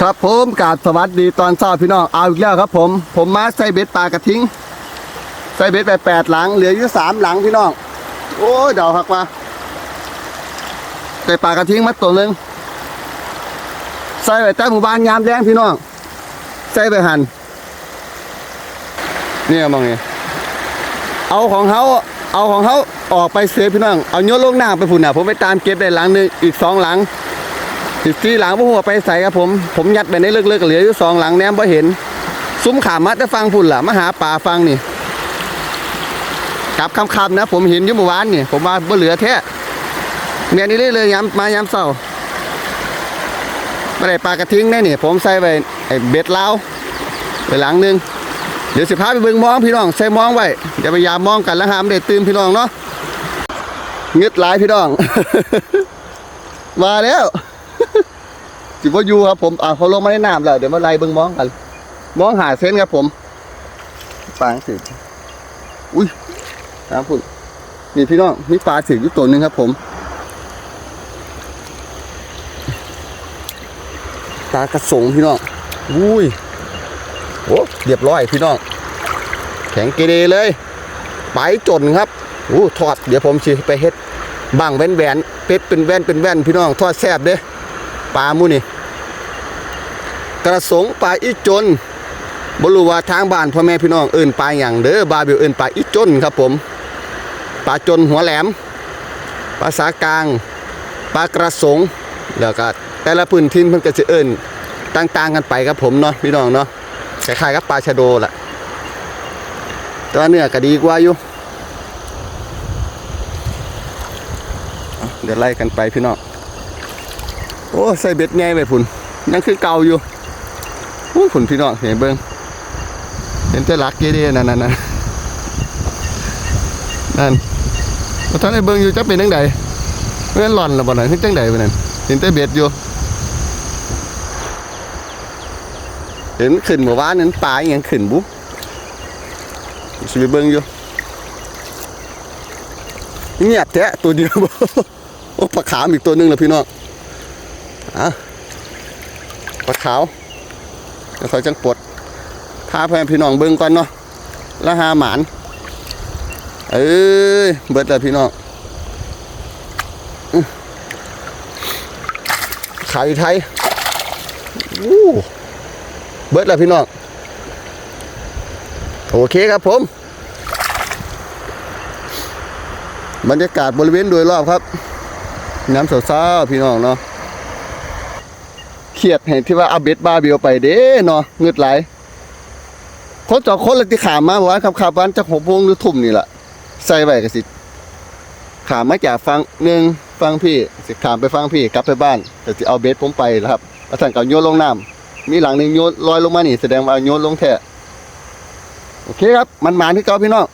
ครับผมกาบสวัสดีตอนเช้าพี่น้องเอาอีกแล้วครับผม ผมมาใส่เบ็ดปลากระทิงใส่เบ็ดไปแปดหลัง เหลืออยู่สามหลังพี่น้องโอ้ยเดาหักว่าใส่ปลากระทิงมาตัวหนึ่งใส่ไปใต้หมู่บ้านยามแรงพี่น้องใส่ไปหันเนี่ยมองไงเอาของเขาเอาของเขาออกไปเสียพี่น้องเอาโยนลงหน้ำไปพุ่นน่ะผมไปตามเก็บได้หลังหนึงอีกสองหลัง สิบสี่หลังพวกหัวไปใส่ครับผม ผมยัดไปในเลิกๆเหลืออยู่สองหลังแนมบ่เห็น ซุ้มขามัดจะฟังพุ่นล่ะมาหาป่าฟังนี่กลับคำๆนะ ผมเห็นยู่มื่วานนี่ผมมาบ่เหลือแท้เมียนี่เลยย้ำมาย้ำเศร้าไม่ได้ปลากระทิ้งแน่นี่ ผมใส่ไปไอ้เบ็ดเล้าไปหลังหนึงเดี๋ยวสิพาไปเบิ่งมองพี่น้องใส่มองไว้อย่าไปยามมองกันแล้วหามนได้ตื่นพี่น้องเนาะเงึดหลายพี่น้อง มาแล้ว สิบ่อยู่ครับผมอ่าเขาลงมาในน้ำแล้วเดี๋ยวมาไล่เบิ่งมองกันมองหาเส้นครับผมปลาสิอุ้ยตามพุ่นนี่พี่น้องมีปลาถึงอยู่ตัวหนึ่งครับ ผมปลากระสงพี่น้องอุ้ยโอ้เรียบร้อยพี่น้อง แข็งเกเรเลยไปจนครับอู้ทอดเดี๋ยวผมสิไปเฮ็ดบังแว่นแหวนเป็ดเป็นแว่นเป็นแว่นพี่น้องทอดแซ่บเด้ปลาหมูนี่ กระสงปลาอีจนบรูว่าทางบ้านพ่อแม่พี่น้องเอิ้นปลาหยังเด้อบาเบิวเอิ้นปลาอีจนครับผมปลาจนหัวแหลมภาษากลางปลากระสงแล้วก็แต่ละพื้นที่เพิ่นก็สิเอิ้นต่างๆกันไปครับผมเนาะพี่น้องเนาะคล้ายๆกับปลาชะโดล่ะแต่ว่าเนื้อก็ดีกว่าอยู่เดี๋ยวไล่กันไปพี่น้องโอ้ใส่เบ็ดใหญ่ไปพุ่นยังคือเก่าอยู่ อู้ผุนพี่น้องเห็นเบิ้งเห็นแต่ลักเยเดีนั่นนั่นนั่นนั่นมาท่านไอ้เบิ้งอยู่จะเป็นจังใดเพื่อนหล่อนละบ่นั่นคือจังใดบ่นั่นเห็นแต่เบ็ดอยู่ เห็นขึ้นเมื่อวานนั้นปลาอหยังขึ้นบุ๊สิไปเบิ้งอยู่เงียบแท้ตัวเดียวโอ้ปลาขามอีกตัวนึงแล้วพี่น้องอะปลาขาว แล้วเขาจังปลดพาเพื่อนพี่น้องเบิ่งก่อนเนาะล้วหาหมานเอ้ยเบิดแล้วพี่น้องขายไทยอู้เบิดแล้วพี่น้องโอเคครับผม บรรยากาศบริเวณโดยรอบครับ น้ำเศร้าๆพี่น้องเนาะ เครียดเห็นที่ว่าเอาเบ็ดบาร์เบียวไปเด้เนาะเงืดไหลคนจอคนละที่ขามมาบอกว่าขับขับวันจากหกโมงหรือทุ่มนี่แหละใส่ไว้ก็สิขามมาจากฟังหนึ่งฟังพี่สิขามไปฟังพี่กลับไปบ้านแต่สิเอาเบ็ดผมไปแล้วครับอาจารย์ก็โยนลงน้ำมีหลังหนึ่งโยนลอยลงมานี่แสดงว่าโยนลงแท้โอเคครับมันหมานที่เก่าพี่น้อง